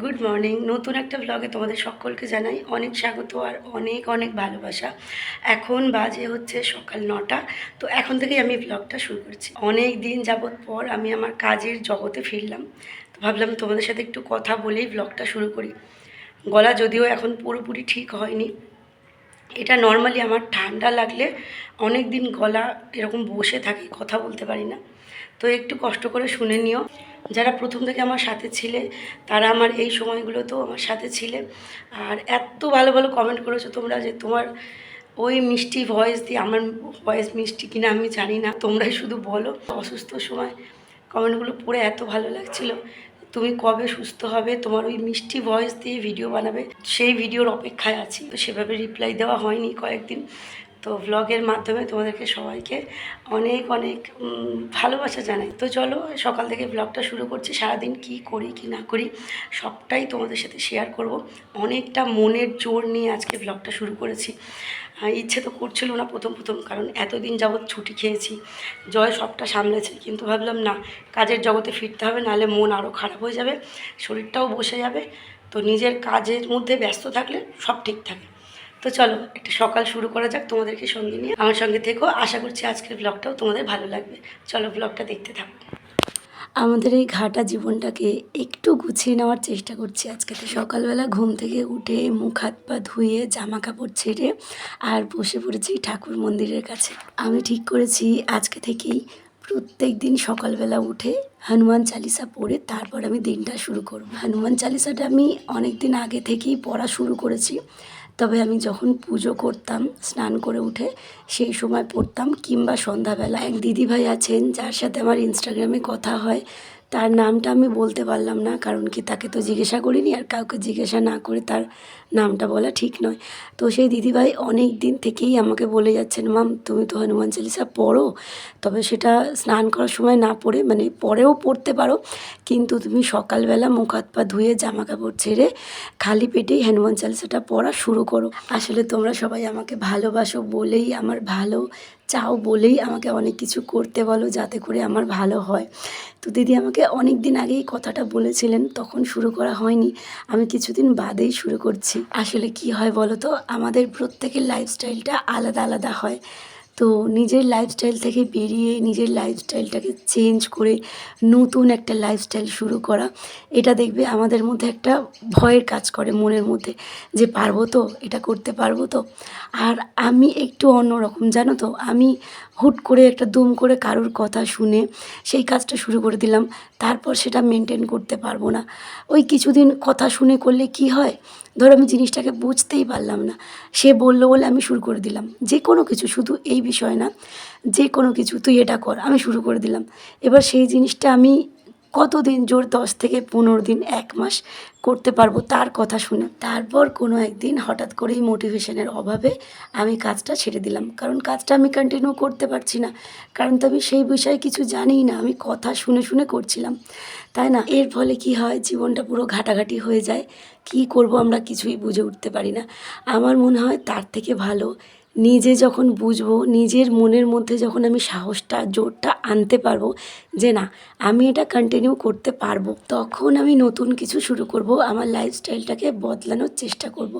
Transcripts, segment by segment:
Good morning নতুন একটা ব্লগে তোমাদের সকলকে জানাই অনেক স্বাগত আর অনেক অনেক ভালোবাসা। এখন বাজে হচ্ছে সকাল নটা। তো এখন থেকেই আমি ব্লগটা শুরু করছি। অনেক দিন যাবৎ পর আমি আমার কাজের জগতে ফিরলাম। তো ভাবলাম তোমাদের সাথে একটু কথা বলেই ব্লগটা শুরু করি। গলা যদিও এখন পুরোপুরি ঠিক হয়নি। এটা নর্মালি আমার ঠান্ডা লাগলে অনেক দিন গলা এরকম বসে থাকে, কথা বলতে পারি না। তো একটু কষ্ট করে শুনে নিও। যারা প্রথম থেকে আমার সাথে ছিলে, তারা আমার এই সময়গুলোতেও আমার সাথে ছিলে। আর এত ভালো ভালো কমেন্ট করেছ তোমরা যে তোমার ওই মিষ্টি ভয়েস দিয়ে, আমার ভয়েস মিষ্টি কিনা আমি জানি না, তোমরাই শুধু বলো। অসুস্থ সময় কমেন্টগুলো পড়ে এত ভালো লাগছিল, তুমি কবে সুস্থ হবে, তোমার ওই মিষ্টি ভয়েস দিয়ে ভিডিও বানাবে, সেই ভিডিওর অপেক্ষায় আছি। তো সেভাবে রিপ্লাই দেওয়া হয়নি কয়েকদিন। তো ভ্লগের মাধ্যমে তোমাদেরকে সবাইকে অনেক অনেক ভালোবাসা জানাই। তো চলো, সকাল থেকে ব্লগটা শুরু করছি। সারাদিন কি করি, কি না করি, সবটাই তোমাদের সাথে শেয়ার করব। অনেকটা মনের জোর নিয়ে আজকে ব্লগটা শুরু করেছি। ইচ্ছে তো করছিল না প্রথম প্রথম, কারণ এতদিন যাবৎ ছুটি খেয়েছি। জয় সবটা সামলেছে, কিন্তু ভাবলাম না, কাজের জগতে ফিরতে হবে, নাহলে মন আরও খারাপ হয়ে যাবে, শরীরটাও বসে যাবে। তো নিজের কাজের মধ্যে ব্যস্ত থাকলে সব ঠিক থাকে। তো চলো, একটা সকাল শুরু করা যাক তোমাদেরকে সঙ্গে নিয়ে। আমার সঙ্গে থেকো, আশা করছি আজকের ব্লগটাও তোমাদের ভালো লাগবে। চলো ব্লগটা দেখতে থাকো। আমাদের এই ঘাটা জীবনটাকে একটু গুছিয়ে নেওয়ার চেষ্টা করছি আজকে তো সকালবেলা ঘুম থেকে উঠে মুখ, হাত, পা ধুয়ে জামা কাপড় ছেড়ে আর বসে পড়েছি ঠাকুর মন্দিরের কাছে। আমি ঠিক করেছি আজকে থেকেই প্রত্যেক দিন সকালবেলা উঠে হনুমান চালিসা পড়ে তারপর আমি দিনটা শুরু করব। হনুমান চালিসাটা আমি অনেক দিন আগে থেকেই পড়া শুরু করেছি। তবে আমি যখন পুজো করতাম, স্নান করে উঠে সেই সময় পড়তাম কিংবা সন্ধ্যাবেলা এক দিদিভাই আছেন, যার সাথে আমার ইনস্টাগ্রামে কথা হয়। তার নামটা আমি বলতে পারলাম না, কারণ কি তাকে তো জিজ্ঞাসা করিনি আর কাউকে জিজ্ঞাসা না করে তার নামটা বলা ঠিক নয়। তো সেই দিদিভাই অনেক দিন থেকেই আমাকে বলে যাচ্ছেন, মাম, তুমি তো হনুমান চালিসা পড়ো, তবে সেটা স্নান করার সময় না পড়ে মানে পরেও পড়তে পারো, কিন্তু তুমি সকালবেলা মুখ হাত পা ধুয়ে জামা কাপড় ছেড়ে খালি পেটেই হনুমান চালিসাটা পড়া শুরু করো। আসলে তোমরা সবাই আমাকে ভালোবাসো বলেই আমার ভালো চাও বলেই আমাকে অনেক কিছু করতে বলো যাতে করে আমার ভালো হয়। তো দিদি আমাকে অনেক দিন আগেই কথাটা বলেছিলেন, তখন শুরু করা হয়নি। আমি কিছুদিন বাদেই শুরু করছি। আসলে কি হয় বলো তো আমাদের প্রত্যেকের লাইফস্টাইলটা আলাদা আলাদা হয়। তো নিজের লাইফস্টাইল থেকে বেরিয়ে নিজের লাইফস্টাইলটাকে চেঞ্জ করে নতুন একটা লাইফস্টাইল শুরু করা, এটা দেখবে আমাদের মধ্যে একটা ভয়ের কাজ করে মনের মধ্যে যে পারব তো, এটা করতে পারব তো। আর আমি একটু অন্যরকম জানো তো? আমি হুট করে একটা দুম করে কারোর কথা শুনে সেই কাজটা শুরু করে দিলাম, তারপর সেটা মেনটেন করতে পারব না। ওই কিছুদিন কথা শুনে করলে কি হয়? ধরো আমি জিনিসটাকে বুঝতেই পারলাম না। সে বলল বলে আমি শুরু করে দিলাম। যে কোনো কিছু, শুধু এই বিষয় না, যে কোনো কিছু, তুই এটা কর, আমি শুরু করে দিলাম। এবার সেই জিনিসটা আমি কতদিন জোর দশ থেকে পনেরো দিন, এক মাস করতে পারব তার কথা শুনে। তারপর কোনো একদিন হঠাৎ করেই মোটিভেশনের অভাবে আমি কাজটা ছেড়ে দিলাম। কারণ কাজটা আমি কন্টিনিউ করতে পারছি না। কারণ তো আমি সেই বিষয়ে কিছু জানিই না, আমি কথা শুনে শুনে করছিলাম। তাই না? এর ফলে কি হয়? জীবনটা পুরো ঘাটাঘাটি হয়ে যায়। কি করব আমরা কিছুই বুঝে উঠতে পারি না। আমার মনে হয় তার থেকে ভালো নিজে যখন বুঝব, নিজের মনের মধ্যে যখন আমি সাহসটা, জোরটা আনতে পারব যে না, আমি এটা কন্টিনিউ করতে পারব, তখন আমি নতুন কিছু শুরু করব, আমার লাইফস্টাইলটাকে বদলানোর চেষ্টা করব।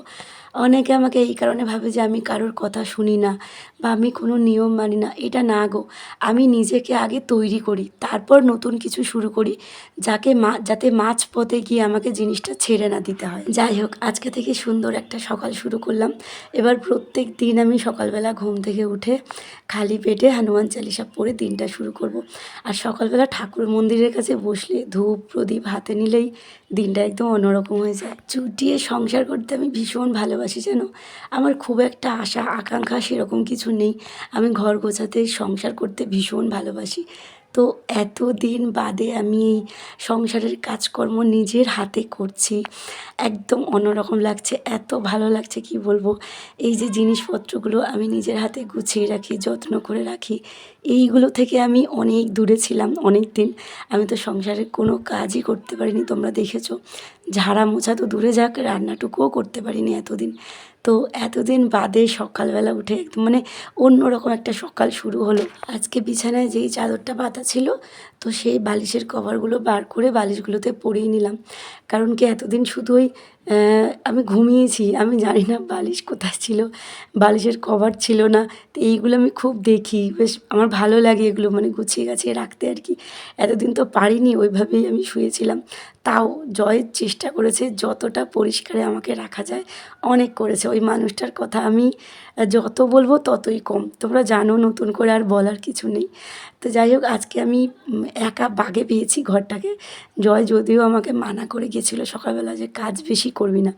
অনেকে আমাকে এই কারণে ভাবে যে আমি কারোর কথা শুনি না বা আমি কোনো নিয়ম মানি না। এটা না গো। আমি নিজেকে আগে তৈরি করি, তারপর নতুন কিছু শুরু করি, যাকে মা, যাতে মাঝ পথে গিয়ে আমাকে জিনিসটা ছেড়ে না দিতে হয়। যাই হোক, আজকে থেকে সুন্দর একটা সকাল শুরু করলাম। এবার প্রত্যেক দিন আমি সকালবেলা ঘুম থেকে উঠে খালি পেটে হনুমান চালিসা পরে দিনটা শুরু করব। আর সকালবেলা ঠাকুর মন্দিরের কাছে বসলে ধূপ, প্রদীপ হাতে নিলেই দিনটা একদম অন্যরকম হয়ে যায়। চুটিয়ে সংসার করতে আমি ভীষণ ভালোবাসি যেন? আমার খুব একটা আশা, আকাঙ্ক্ষা সেরকম কিছু নেই। আমি ঘর গোছাতে, সংসার করতে ভীষণ ভালোবাসি। তো এতদিন বাদে আমি এই সংসারের কাজকর্ম নিজের হাতে করছি। একদম অন্যরকম লাগছে, এত ভালো লাগছে কি বলব? এই যে জিনিসপত্রগুলো আমি নিজের হাতে গুছিয়ে রাখি, যত্ন করে রাখি, এইগুলো থেকে আমি অনেক দূরে ছিলাম, অনেক দিন। আমি তো সংসারে কোনো কাজই করতে পারিনি, তোমরা দেখেছ। ঝাড়া মোছা তো দূরে যাক, রান্নাটুকুও করতে পারিনি এতদিন। তো এতদিন বাদে সকালবেলা উঠে একদম মানে অন্যরকম একটা সকাল শুরু হলো। আজকে বিছানায় যেই চাদরটা পাতা ছিল, তো সেই বালিশের কভারগুলো বার করে বালিশগুলোতে পরিয়ে নিলাম। কারণ কি এতদিন শুধু ওই আমি ঘুমিয়েছি। আমি জানি না বালিশ কোথায় ছিল, বালিশের কভার ছিল না। তো এইগুলো আমি খুব দেখি। বেশ আমার ভালো লাগে এগুলো মানে গুছিয়ে গাছিয়ে রাখতে আর কি। এতদিন তো পারিনি, ওইভাবেই আমি শুয়েছিলাম। তাও জয়ের চেষ্টা করেছে, যতটা পরিষ্কারে আমাকে রাখা যায়, অনেক করেছে। ওই মানুষটার কথা আমি যত বলব ততই কম। তোমরা জানো নতুন করে আর বলার কিছু নেই। তো যাই হোক, আজকে আমি একা বাগে পেয়েছি ঘরটাকে। জয় যদিও আমাকে মানা করে গেছিল সকালবেলা যে কাজ বেশি করবি না।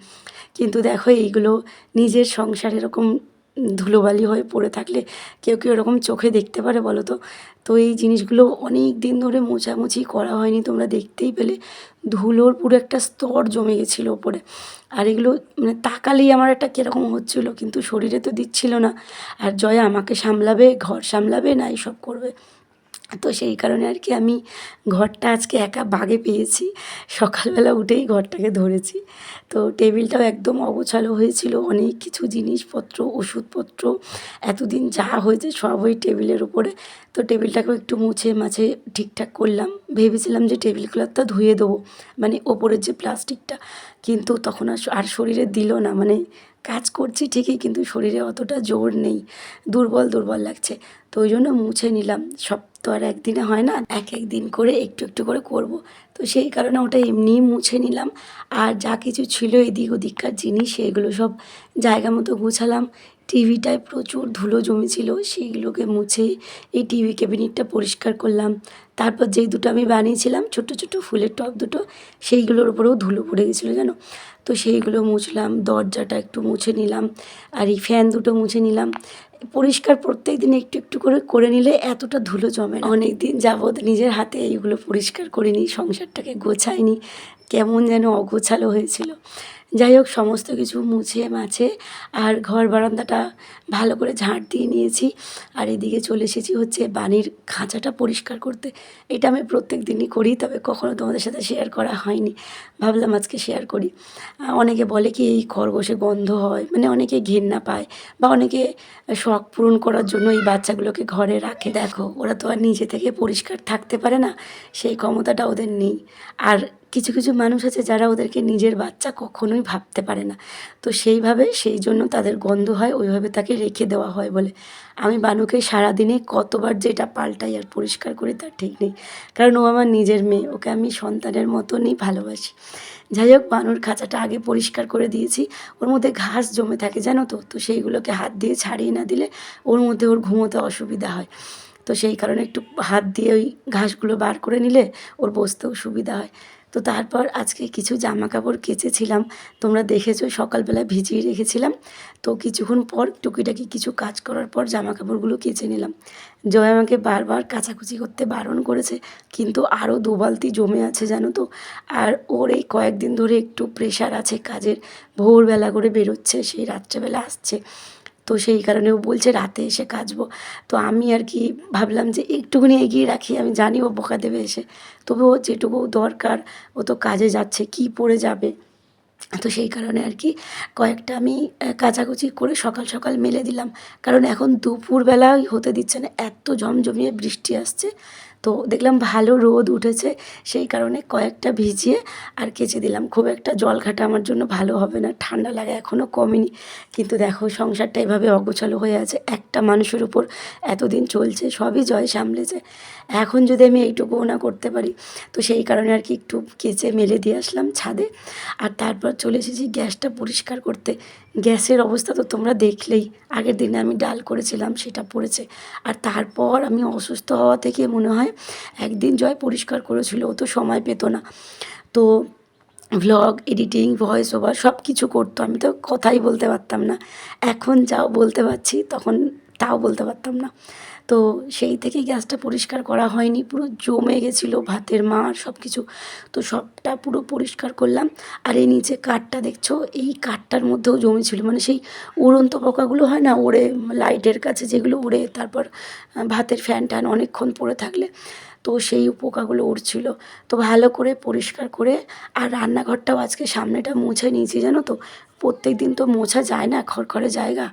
কিন্তু দেখো এইগুলো নিজের সংসার এরকম ধুলোবালি হয়ে পড়ে থাকলে কেউ কেউ এরকম চোখে দেখতে পারে, বলো তো? তো এই জিনিসগুলো অনেক দিন ধরে মোছামুছি করা হয়নি, তোমরা দেখতেই পেলে। ধুলোর পুরো একটা স্তর জমে গেছিল ওপরে। আর এগুলো মানে তাকালেই আমার একটা কীরকম হচ্ছিল, কিন্তু শরীরে তো দিচ্ছিল না। আর জয় আমাকে সামলাবে, ঘর সামলাবে না, এইসব করবে? তো সেই কারণে আর কি আমি ঘরটা আজকে একা বাগে পেয়েছি। সকালবেলা উঠেই ঘরটাকে ধরেছি। তো টেবিলটাও একদম অগোছালো হয়েছিল। অনেক কিছু জিনিসপত্র, ওষুধপত্র, এতদিন যা হয়েছে সব ওই টেবিলের উপরে। তো টেবিলটাকেও একটু মুছে মাছে ঠিকঠাক করলাম। ভেবেছিলাম যে টেবিল ক্লথটা ধুয়ে দেবো মানে ওপরের যে প্লাস্টিকটা। কিন্তু তখন আর শরীরে দিল না মানে কাজ করছি ঠিকই, কিন্তু শরীরে অতটা জোর নেই। দুর্বল দুর্বল লাগছে। তো ওই জন্য মুছে নিলাম। সব তো আর একদিনে হয় না। এক এক দিন করে একটু একটু করে করব। তো সেই কারণে ওটা এমনিই মুছে নিলাম। আর যা কিছু ছিল এদিক ওদিককার জিনিস, সেগুলো সব জায়গা মতো গুছালাম। টিভিটায় প্রচুর ধুলো জমেছিল, সেইগুলোকে মুছে এই টিভি ক্যাবিনেটটা পরিষ্কার করলাম। তারপর যেই দুটো আমি বানিয়েছিলাম ছোটো ছোটো ফুলের টব দুটো, সেইগুলোর উপরেও ধুলো পড়ে গেছিল, জানো? তো সেইগুলো মুছলাম, দরজাটা একটু মুছে নিলাম আর এই ফ্যান দুটো মুছে নিলাম। পরিষ্কার প্রত্যেক দিন একটু একটু করে করে নিলে এতটা ধুলো জমে অনেক দিন যাবৎ নিজের হাতে এইগুলো পরিষ্কার করিনি, সংসারটাকে গোছাইনি, কেমন যেন অগোছালো হয়েছিল। যাই হোক সমস্ত কিছু মুছে মাছে আর ঘর বারান্দাটা ভালো করে ঝাঁট দিয়ে নিয়েছি। আর এদিকে চলে এসেছি হচ্ছে বানির খাঁচাটা পরিষ্কার করতে। এটা আমি প্রত্যেক দিনই করি, তবে কখনো তোমাদের সাথে শেয়ার করা হয়নি। ভাবলাম আজকে শেয়ার করি। অনেকে বলে কি এই খরগোশে গন্ধ হয় মানে অনেকে ঘেন্না পায় বা অনেকে শখ পূরণ করার জন্য এই বাচ্চাগুলোকে ঘরে রাখে। দেখো, ওরা তো আর নিজে থেকে পরিষ্কার থাকতে পারে না, সেই ক্ষমতাটা ওদের নেই। আর কিছু কিছু মানুষ আছে যারা ওদেরকে নিজের বাচ্চা কখনোই ভাবতে পারে না। তো সেইভাবে সেই জন্য তাদের গন্ধ হয়, ওইভাবে তাকে রেখে দেওয়া হয় বলে। আমি বানুকে সারাদিনে কতবার যেটা পাল্টাই আর পরিষ্কার করি তার ঠিক নেই। কারণ ও আমার নিজের মেয়ে, ওকে আমি সন্তানের মতনই ভালোবাসি। যাই হোক, বানুর খাঁচাটা আগে পরিষ্কার করে দিয়েছি। ওর মধ্যে ঘাস জমে থাকে, জানো তো? তো সেইগুলোকে হাত দিয়ে ছাড়িয়ে না দিলে ওর মধ্যে ওর ঘুমোতে অসুবিধা হয়। তো সেই কারণে একটু হাত দিয়ে ওই ঘাসগুলো বার করে নিলে ওর বসতেও সুবিধা হয়। তো তারপর আজকে কিছু জামা কাপড় কেচেছিলাম। তোমরা দেখেছ সকালবেলা ভিজিয়ে রেখেছিলাম। তো কিছুক্ষণ পর টুকিটাকি কিছু কাজ করার পর জামা কাপড়গুলো কেচে নিলাম। জয় আমাকে বারবার কাচাকুচি করতে বারণ করেছে, কিন্তু আরও দু বালতি জমে আছে, জানো তো? আর ওর এই কয়েকদিন ধরে একটু প্রেশার আছে কাজের। ভোরবেলা করে বেরোচ্ছে সেই রাত্রেবেলা আসছে। তো সেই কারণে ও বলছে, রাতে এসে কাচবো। তো আমি আর কি ভাবলাম যে একটুখানি এগিয়ে রাখি, আমি জানি ও বোকা দেবে এসে। তবু ও যেটুকু দরকার, ও তো কাজে যাচ্ছে, কি পড়ে যাবে? তো সেই কারণে আর কি কয়েকটা আমি কাচাকুচি করে সকাল সকাল মেলে দিলাম। কারণ এখন দুপুরবেলায় হতে দিচ্ছে না, এত ঝমঝমিয়ে বৃষ্টি আসছে। তো দেখলাম ভালো রোদ উঠেছে, সেই কারণে কয়েকটা ভিজিয়ে আর কেচে দিলাম। খুব একটা জল ঘাটা আমার জন্য ভালো হবে না, ঠান্ডা লাগে এখনও কমেনি। কিন্তু দেখো সংসারটা এভাবে অগোছালো হয়ে আছে, একটা মানুষের উপর এতদিন চলছে, সবই জয় সামলেছে। এখন যদি আমি এইটুকুও না করতে পারি, তো সেই কারণে আর কি একটু কেচে মেলে দিয়ে আসলাম ছাদে। আর তারপর চলে এসেছি গ্যাসটা পরিষ্কার করতে। গ্যাসের অবস্থা তো তোমরা দেখলেই। আগের দিনে আমি ডাল করেছিলাম, সেটা পড়েছে। আর তারপর আমি অসুস্থ হওয়া থেকে মনে হয় একদিন জয় পরিষ্কার করেছিল, ও তো সময় পেত না। তো ভ্লগ এডিটিং ভয়েস ওভার সব কিছু করতো, আমি তো কথাই বলতে পারতাম না। এখন যাও বলতে পারছি, তখন তাও বলতে পারতাম না। তো সেই থেকে গ্যাসটা পরিষ্কার করা হয়নি, পুরো জমে গেছিল ভাতের মা সব কিছু তো সবটা পুরো পরিষ্কার করলাম। আর এই নিচে কাঠটা দেখছ, এই কাঠটার মধ্যেও জমেছিল। মানে সেই উড়ন্ত পোকাগুলো হয় না, ওড়ে লাইটের কাছে যেগুলো উড়ে, তারপর ভাতের ফ্যান ট্যান অনেকক্ষণ পড়ে থাকলে। তো সেই পোকাগুলো উড়ছিল। তো ভালো করে পরিষ্কার করে আর রান্নাঘরটাও আজকে সামনেটা মুছে নিয়েছি, জানো তো? প্রত্যেক দিন তো মোছা যায় না, খড়খড়ে জায়গা।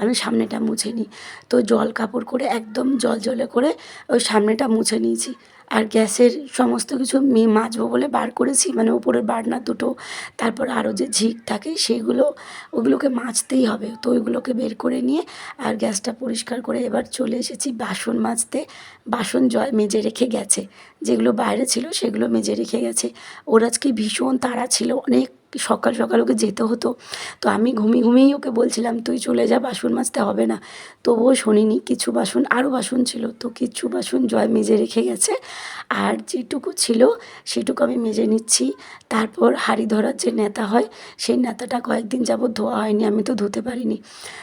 আমি সামনেটা মুছে নিই। তো জল কাপড় করে একদম জল জলে করে ওই সামনেটা মুছে নিয়েছি। আর গ্যাসের সমস্ত কিছু মি- মাজবো বলে বার করেছি মানে উপরের বার্নার দুটো, তারপর আরও যে ঝিক থাকে সেগুলো, ওগুলোকে মাজতেই হবে। তো ওইগুলোকে বের করে নিয়ে আর গ্যাসটা পরিষ্কার করে এবার চলে এসেছি বাসন মাজতে। বাসন জয় মেজে রেখে গেছে। যেগুলো বাইরে ছিল সেগুলো মেজে রেখে গেছে। ওর আজকে ভীষণ তাড়া ছিল, অনেক সকাল সকাল ওকে যেতে হতো। তো আমি ঘুমিয়ে ঘুমিয়েই ওকে বলছিলাম, তুই চলে যা, বাসন মাজতে হবে না। তবুও শোনিনি, কিছু বাসন, আরও বাসন ছিল। তো কিছু বাসন জয় মেজে রেখে গেছে। আর যেটুকু ছিল সেটুকু আমি মেজে নিচ্ছি। তারপর হাড়ি ধরার যে নেতা হয়, সেই নেতাটা কয়েকদিন যাবৎ ধোয়া হয়নি, আমি তো ধুতে পারিনি।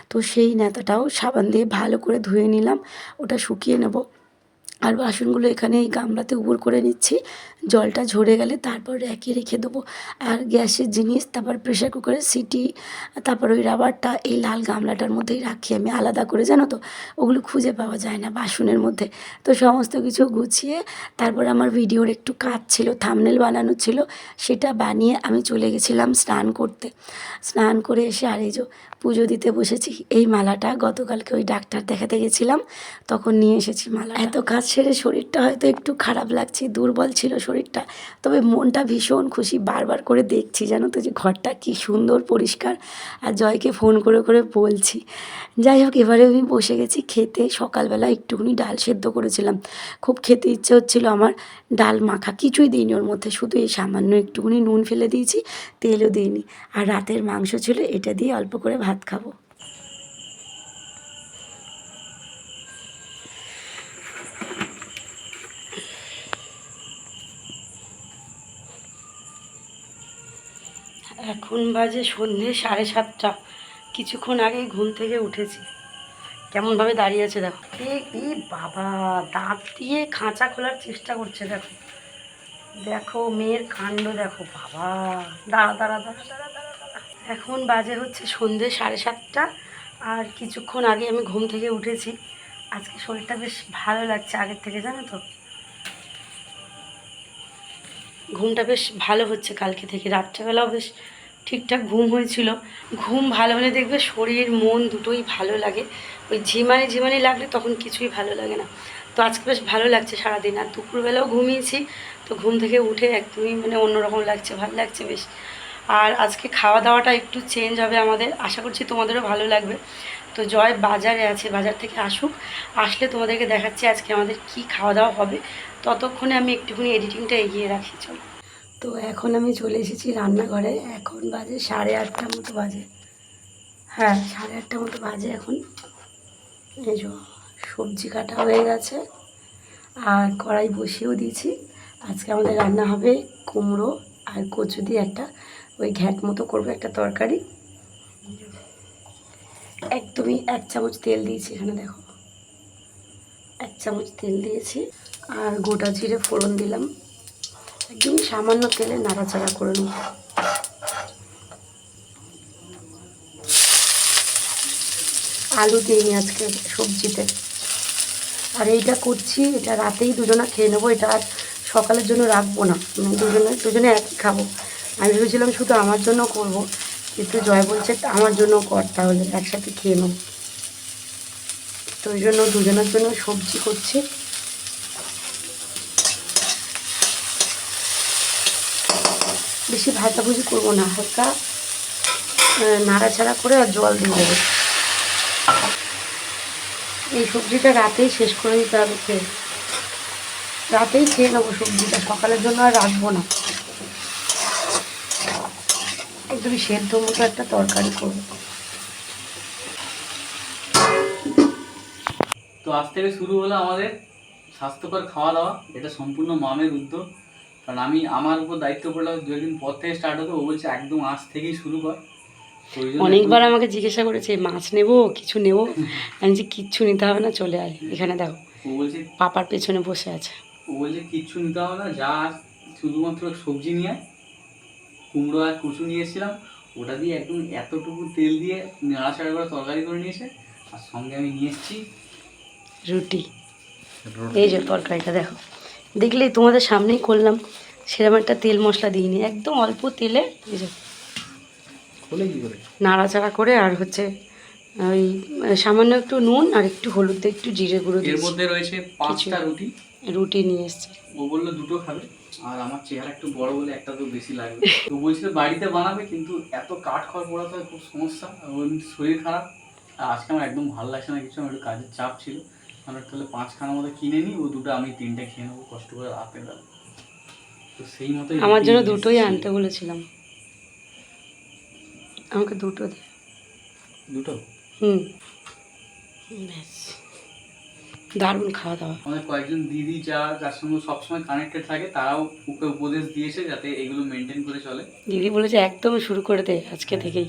তো সেই নেতাটাও সাবান দিয়ে ভালো করে ধুয়ে নিলাম, ওটা শুকিয়ে নেব। আর বাসনগুলো এখানে এই গামলাতে উবুর করে নিচ্ছি। জলটা ঝরে গেলে তারপর র্যাকে রেখে দেবো। আর গ্যাসের জিনিস, তারপর প্রেশার কুকারের সিটি, তারপর ওই রাবারটা এই লাল গামলাটার মধ্যেই রাখি আমি আলাদা করে, জানো তো? ওগুলো খুঁজে পাওয়া যায় না বাসনের মধ্যে। তো সমস্ত কিছু গুছিয়ে তারপর আমার ভিডিওর একটু কাজ ছিল থামনেল বানানো ছিল, সেটা বানিয়ে আমি চলে গেছিলাম স্নান করতে। স্নান করে এসে আর এই যে পুজো দিতে বসেছি। এই মালাটা গতকালকে ওই ডাক্তার দেখাতে গেছিলাম, তখন নিয়ে এসেছি মালা এত কাজ সেরে শরীরটা হয়তো একটু খারাপ লাগছে, দুর্বল ছিল শরীরটা, তবে মনটা ভীষণ খুশি, বারবার করে দেখছি জানো তো যে ঘরটা কি সুন্দর, পরিষ্কার, আর জয়কে ফোন করে করে বলছি, যাই হোক, এবারে আমি বসে গেছি খেতে, সকালবেলা একটুখানি ডাল সেদ্ধ করেছিলাম, খুব খেতে ইচ্ছে হচ্ছিল আমার, ডাল মাখা কিছুই দিইনি ওর মধ্যে, শুধু এই সামান্য একটুখানি নুন ফেলে দিয়েছি, তেলও দিইনি, আর রাতের মাংস ছিল, এটা দিয়ে অল্প করে ভাত খাব। এখন বাজে সন্ধে সাড়ে সাতটা। কিছুক্ষণ আগে ঘুম থেকে উঠেছি। কেমনভাবে দাঁড়িয়ে আছে দেখো। এ এ বাবা, দাঁত দিয়ে খাঁচা খোলার চেষ্টা করছে দেখো। দেখো, মেয়ের কাণ্ড দেখো বাবা। দাঁড়া দাঁড়া দাঁড়া দাঁড়া দাঁড়া। এখন বাজে হচ্ছে সন্ধে সাড়ে সাতটা। আর কিছুক্ষণ আগে আমি ঘুম থেকে উঠেছি। আজকে শরীরটা বেশ ভালো লাগছে আগের থেকে, জানো তো? ঘুমটা বেশ ভালো হচ্ছে কালকে থেকে। রাত্রেবেলাও বেশ ঠিকঠাক ঘুম হয়েছিল। ঘুম ভালো হলে দেখবে শরীর, মন দুটোই ভালো লাগে। ওই ঝিমানি ঝিমানি লাগলে তখন কিছুই ভালো লাগে না। তো আজকে বেশ ভালো লাগছে সারাদিন। আর দুপুরবেলাও ঘুমিয়েছি। তো ঘুম থেকে উঠে একদমই মানে অন্যরকম লাগছে, ভালো লাগছে বেশ। আর আজকে খাওয়া দাওয়াটা একটু চেঞ্জ হবে আমাদের। আশা করছি তোমাদেরও ভালো লাগবে। তো জয় বাজারে আছে, বাজার থেকে আসুক। আসলে তোমাদেরকে দেখাচ্ছি আজকে আমাদের কি খাওয়া দাওয়া হবে। ততক্ষণে আমি একটুখানি এডিটিংটা এগিয়ে রাখি, চলো। তো এখন আমি চলে এসেছি রান্নাঘরে। এখন বাজে সাড়ে আটটা মতো বাজে। হ্যাঁ সাড়ে আটটা মতো বাজে এখন। এই যে সবজি কাটা হয়ে গেছে। আর কড়াই বসিয়েও দিয়েছি। আজকে আমাদের রান্না হবে কুমড়ো আর কচু দিয়ে একটা ওই ঘ্যাট মতো করব একটা তরকারি। একদমই এক চামচ তেল দিয়েছি এখানে, দেখো। এক চামচ তেল দিয়েছি আর গোটা জিরে ফোড়ন দিলাম। একদম সামান্য তেলে নাড়াচাড়া করে নেব। আলু দিইনি আজকে সবজিতে। আর এইটা করছি, এটা রাতেই দুজনা খেয়ে নেব, এটা আর সকালের জন্য রাখব না। মানে দুজনে দুজনে একই খাব। আমি ভেবেছিলাম শুধু আমার জন্য করব, কিন্তু জয় বলছে আমার জন্য কর, তাহলে একসাথে খেয়ে নেব তো ওই জন্য দুজনের জন্য সবজি করছি। বেশি ভাজাভুজি করব না, হালকা নাড়াচাড়া করে আর জল দিয়ে দেবো। এই সবজিটা রাতেই শেষ করে দিতে হবে খেয়ে। রাতেই খেয়ে নেব সবজিটা, সকালের জন্য আর রাখব না। একদমই সেদ্ধ মতো একটা তরকারি করব। তো আজ থেকে শুরু হলো আমাদের স্বাস্থ্যকর খাওয়া দাওয়া। এটা সম্পূর্ণ মামের উদ্যোগ। কারণ আমি আমার উপর দায়িত্ব পড়লাম দু একদিন পর থেকে স্টার্ট হতো। ও বলছে একদম আজ থেকেই শুরু কর। অনেকবার আমাকে জিজ্ঞাসা করেছে মাছ নেব কিছু নেব? আমি যে কিচ্ছু নিতে হবে না চলে আয়। এখানে দেখো ও বলছে পাপার পেছনে বসে আছে। ও বলছে কিচ্ছু নিতে হবে না যা শুধুমাত্র সবজি নিয়ে আয়। কুমড়ো আর কুচু নিয়েছিলাম এসেছিলাম ওটা দিয়ে একদম এতটুকু তেল দিয়ে নাড়াচাড়া করে তরকারি করে নিয়েছে আর সঙ্গে আমি নিয়ে এসেছি রুটি। এই যে তরকারিটা দেখো। দেখলেই তোমাদের সামনেই করলাম সেরকম একটা তেল মশলা দিইনি একদম অল্প তেলে এই যে নাড়াচাড়া করে আর হচ্ছে ওই সামান্য একটু নুন আর একটু হলুদ একটু জিরে গুঁড়ো এর মধ্যে রয়েছে পাঁচটা রুটি। রুটি নিয়ে এসেছি। ও বলল দুটো খাবে আর আমার চেহারা একটু বড় বলে একটা তো বেশি লাগবে। তো বলছিল বাড়িতে বানাবে কিন্তু এত কাঠ খড় পোড়াতে খুব সমস্যা। শরীর খারাপ। আর আজকে আমার একদম ভালো লাগছে না কিছু আমার একটু কাজের চাপ ছিল। আমরা তাহলে পাঁচখানার মতো কিনে নিই ও দুটো আমি তিনটে খেয়ে নেব কষ্ট করে রাতে বেলা। তো সেই মতো আমার জন্য দুটোই আনতে বলেছিলাম। আমাকে দুটো দে। দুটো? হুম। ব্যাস। দারুণ খাওয়া দাওয়া। আমাদের কয়েকজন দিদি যা যার সঙ্গে সবসময় কানেক্টেড থাকে তারাও ওকে উপদেশ দিয়েছে যাতে এগুলো মেনটেন করে চলে। দিদি বলেছে একদম শুরু করে দে আজকে থেকেই।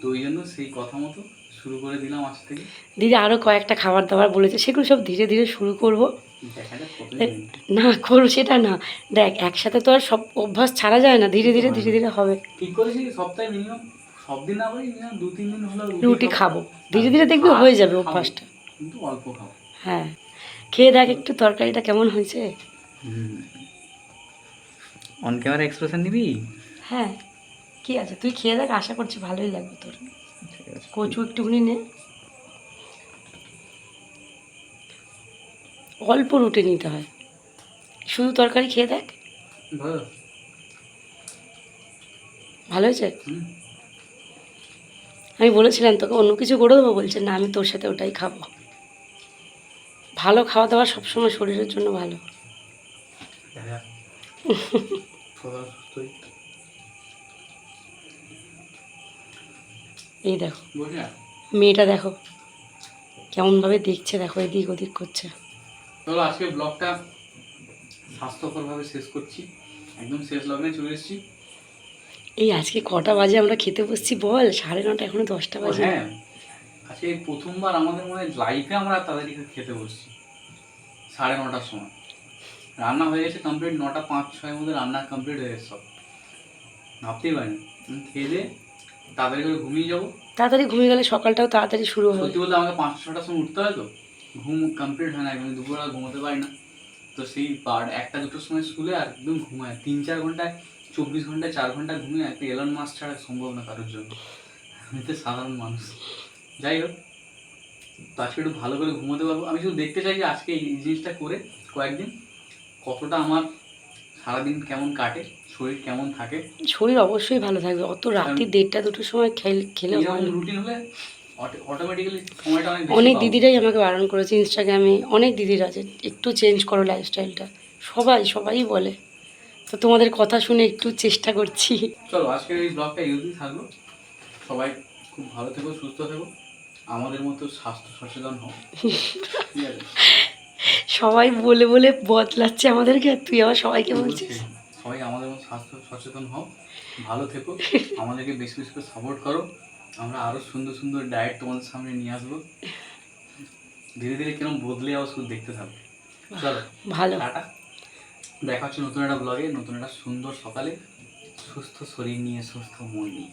তো ওই জন্য সেই কথা মতো শুরু করে দিলাম আজ থেকে। দিদি আরও কয়েকটা খাবার দাবার বলেছে সেগুলো সব ধীরে ধীরে শুরু করব। না করব সেটা না। দেখ একসাথে তো আর সব অভ্যাস ছাড়া যায় না ধীরে ধীরে ধীরে ধীরে হবে। ঠিক করেছি সপ্তাহে মিনিমাম সব দিন না পারি দু তিন দিন হলো রুটি খাব। ধীরে ধীরে দেখবি হয়ে যাবে অভ্যাসটা। কিন্তু অল্প খাব। হ্যাঁ। খেয়ে দেখ একটু তরকারিটা কেমন হয়েছে। অন ক্যামেরা এক্সপ্রেশন নিবি হ্যাঁ। কি আছে? তুই খেয়ে দেখ আশা করছি ভালোই লাগবে তোর। কচু একটুখানি নে। অল্প রুটি নিতে হয়। শুধু তরকারি খেয়ে দেখ। ভালো। ভালো হয়েছে? হুম। আমি বলেছিলাম তোকে অন্য কিছু করে দেবো? বলছে না আমি তোর সাথে ওটাই খাব। ভালো খাওয়া দাওয়া সবসময় শরীরের জন্য ভালো। এই দেখো মেয়েটা দেখো কেমনভাবে দেখছে দেখো এদিক ওদিক করছে। চলো আজকে ব্লগটা স্বাস্থ্যকরভাবে শেষ করছি। একদম শেষ লগ্নে চলে এসেছি। এই আজকে কটা বাজে আমরা খেতে বসছি বল? সাড়ে নটা এখনও দশটা বাজে। হ্যাঁ। আজকে এই প্রথমবার আমাদের মনে লাইফে আমরা তাড়াতাড়ি খেতে বসছি। সাড়ে নটার সময়। রান্না হয়ে গেছে কমপ্লিট নটা পাঁচ ছয়ের মধ্যে রান্না কমপ্লিট হয়ে গেছে সব। ভাবতেই পারিনি। খেয়ে দিয়ে তাড়াতাড়ি করে ঘুমিয়ে যাব। তাড়াতাড়ি ঘুমিয়ে গেলে সকালটাও তাড়াতাড়ি শুরু হবে সত্যি বলতে আমাকে পাঁচটা ছটার সময় উঠতে হয় তো? ঘুম কমপ্লিট হয় না আমি দুপুরবেলা ঘুমোতে পারি না। তো সেই বার একটা দুটোর সময় শুলে আর একদম ঘুমায় তিন চার ঘন্টায় চব্বিশ ঘন্টায় চার ঘণ্টা ঘুমিয়ে একটা এলন মাস ছাড়া সম্ভব না কারোর জন্য। আমি তো সাধারণ মানুষ। যাই হোক তো আজকে একটু ভালো করে ঘুমোতে পারব। আমি শুধু দেখতে চাই যে আজকে এই জিনিসটা করে কয়েকদিন কতটা আমার সারাদিন কেমন কাটে শরীর কেমন থাকে। শরীর অবশ্যই ভালো থাকবে। অত রাত্রি দেড়টা দুটোর সময় খেলে খেলে রুটিন হলে অনেক। দিদিরাই আমাকে বারণ করেছে ইনস্টাগ্রামে অনেক দিদিরা আছে একটু চেঞ্জ করো লাইফস্টাইলটা সবাই সবাই বলে। তো তোমাদের কথা শুনে একটু চেষ্টা করছি। চলো আজকের এই ব্লগটা ইউজই থাকল। সবাই খুব ভালো থেকো সুস্থ থেকো। আমাদের মতো স্বাস্থ্য সচেতন হও। সবাই বলে বলে বদলাচ্ছে আমাদেরকে তুই আবার সবাইকে বলছিস। সবাই আমাদের মতো স্বাস্থ্য সচেতন হও ভালো থেকো। আমাদেরকে বেশি বেশি করে সাপোর্ট করো। আমরা আরও সুন্দর সুন্দর ডায়েট তোমাদের সামনে নিয়ে আসব। ধীরে ধীরে কীরকম বদলে আবার শুধু দেখতে থাকবে চলো ভালো। টাটা। দেখা হচ্ছে নতুন একটা ব্লগে নতুন একটা সুন্দর সকালে সুস্থ শরীর নিয়ে সুস্থ মন নিয়ে।